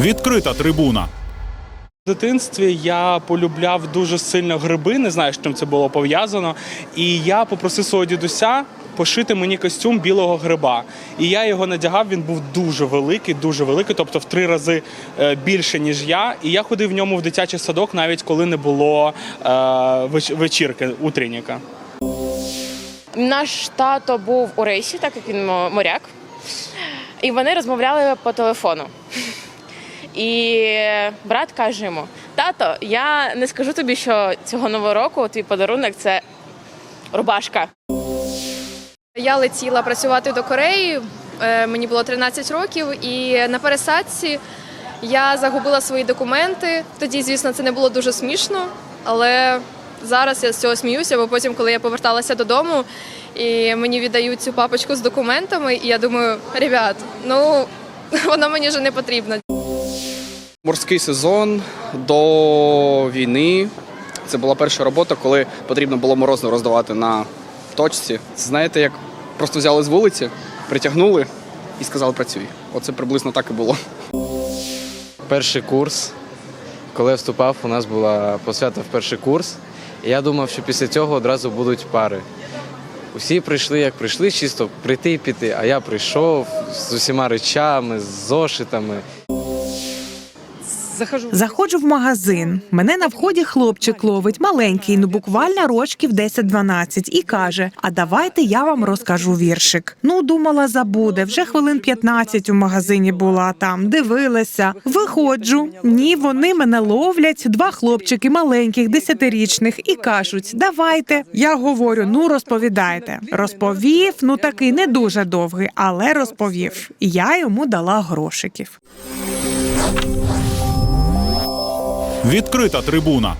Відкрита трибуна. В дитинстві я полюбляв дуже сильно гриби, не знаю, з чим це було пов'язано. І я попросив свого дідуся пошити мені костюм білого гриба. І я його надягав. Він був дуже великий, дуже великий, тобто в три рази е, більше ніж я. І я ходив в ньому в дитячий садок, навіть коли не було е, вечірки утренніка. Наш тато був у рейсі, так як він моряк, і вони розмовляли по телефону. І брат каже йому: Тато, я не скажу тобі, що цього нового року твій подарунок це рубашка. Я летіла працювати до Кореї. е, Мені було 13 років, і на пересадці я загубила свої документи. Тоді, звісно, це не було дуже смішно, але зараз я з цього сміюся, бо потім, коли я поверталася додому, і мені віддають цю папочку з документами, і я думаю, ребят, ну вона мені вже не потрібна. Морський сезон до війни. Це була перша робота, коли потрібно було морозиво роздавати на точці. Знаєте, як просто взяли з вулиці, притягнули і сказали працюй. Оце приблизно так і було. перший курс. Коли я вступав, у нас була посвята в перший курс. І я думав, що після цього одразу будуть пари. Усі прийшли, як прийшли, чисто прийти і піти. А я прийшов з усіма речами, з зошитами. Заходжу в магазин. Мене на вході хлопчик ловить маленький, ну буквально рочків 10-12, і каже: А давайте я вам розкажу віршик. Ну, думала, забуде. Вже хвилин 15 у магазині була там, дивилася. Виходжу. Ні, вони мене ловлять. Два хлопчики маленьких, десятирічних, і кажуть: Давайте. Я говорю: ну розповідайте. Розповів, ну такий не дуже довгий, але розповів. Я йому дала грошиків. Відкрита трибуна.